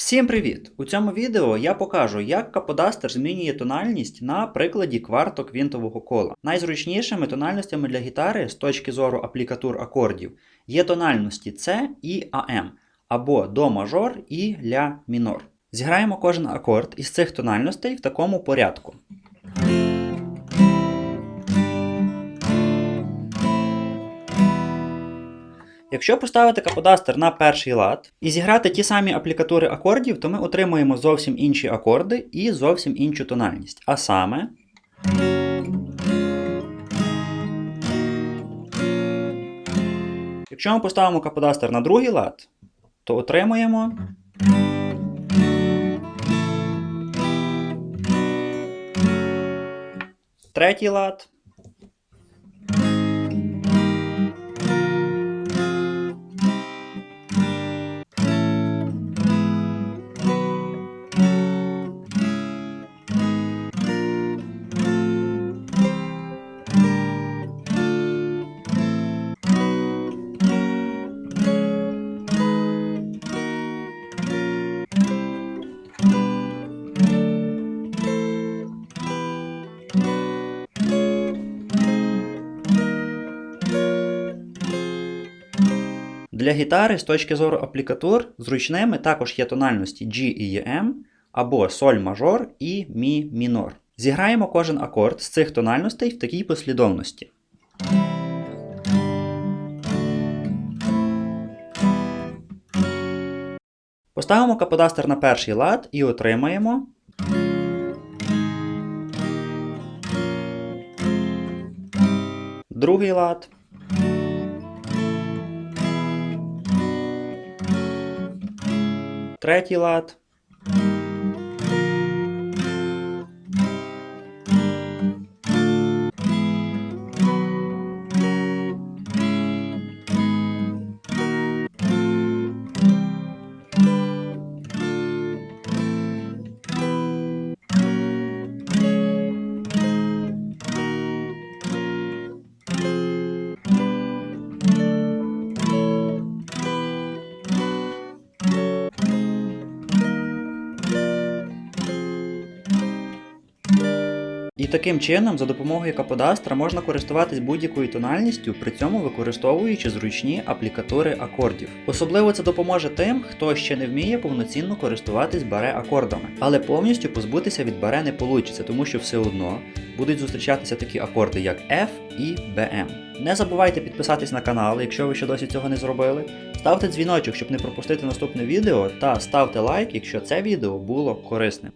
Всім привіт! У цьому відео я покажу, як каподастер змінює тональність на прикладі кварто квінтового кола. Найзручнішими тональностями для гітари з точки зору аплікатур акордів є тональності С і АМ або до мажор і ля мінор. Зіграємо кожен акорд із цих тональностей в такому порядку. Якщо поставити каподастер на перший лад і зіграти ті самі аплікатури акордів, то ми отримуємо зовсім інші акорди і зовсім іншу тональність. А саме. Якщо ми поставимо каподастер на другий лад, то отримуємо. Третій лад. Для гітари з точки зору аплікатур зручними також є тональності G і EM або соль мажор і мі мінор. Зіграємо кожен акорд з цих тональностей в такій послідовності. Поставимо каподастер на перший лад і отримаємо. Другий лад. Третій лад. І таким чином, за допомогою каподастра можна користуватись будь-якою тональністю, при цьому використовуючи зручні аплікатури акордів. Особливо це допоможе тим, хто ще не вміє повноцінно користуватись баре акордами, але повністю позбутися від баре не получиться, тому що все одно будуть зустрічатися такі акорди, як F і BM. Не забувайте підписатись на канал, якщо ви ще досі цього не зробили. Ставте дзвіночок, щоб не пропустити наступне відео, та ставте лайк, якщо це відео було корисним.